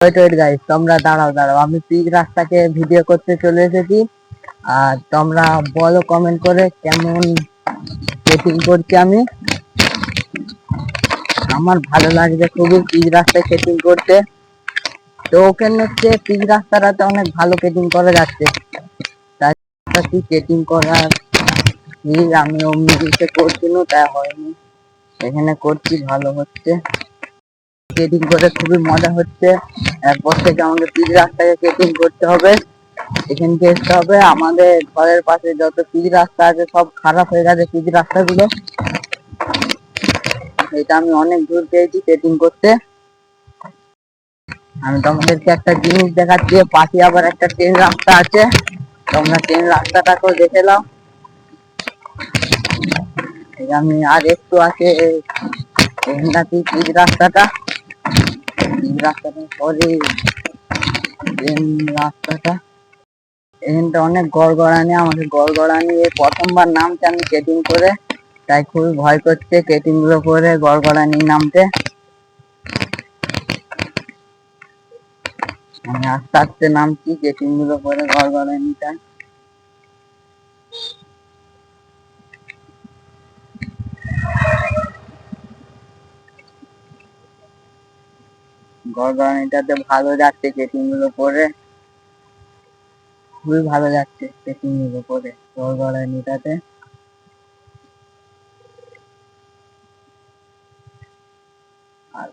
Wait wait guys তোমরা দাঁড়াও দাঁড়াও। আমি পিচ রাস্তাকে ভিডিও করতে চলে এসেছি। আর তোমরা বলো কমেন্ট করে কেমন সেটিং করছি আমি। আমার ভালো লাগছে খুবই পিচ রাস্তায় সেটিং করতে। তো ওখানে হচ্ছে পিচ রাস্তাটাতে অনেক ভালো কেটিং করা যাচ্ছে। তাই কেটিং করার আমি অমনি করছি না তাই হয়নি। এখানে করছি, ভালো হচ্ছে। কেটিং করে খুবই মজা হচ্ছে। এরপর থেকে আমাদের পিচ রাস্তাকে কেটিং করতে হবে। এখান থেকে আসতে হবে। আমাদের ঘরের পাশে যত পিচ রাস্তা আছে, সব খারাপ হয়ে গেছে পিচ রাস্তাগুলো। এটা আমি অনেক দূর পেয়েছি কেটিং করতে। আমি তোমাদেরকে একটা জিনিস দেখাচ্ছি। পাশে আবার একটা ট্রেন রাস্তা আছে। তোমরা ট্রেন রাস্তাটাকেও দেখে নাও। আমি আর একটু আছে পিচ রাস্তাটা। রাস্তাটা রাস্তাটা। এখানটা অনেক গড়গড়ানি, আমাকে গড়গড়ানি। এই প্রথমবার নামতে আমি কেটিং করে, তাই খুবই ভয় করছে কেটিংগুলো করে গড়গড়ানি নামতে। আমি আস্তে আস্তে নামছি কেটিংগুলো করে গড়গড়ানিটা। গড়গড়ানিটাতে ভালো যাচ্ছে কেটিংগুলো পরে খুবই ভালো যাচ্ছে কেটিংগুলো পরে গড়গড়ানিটাতে আর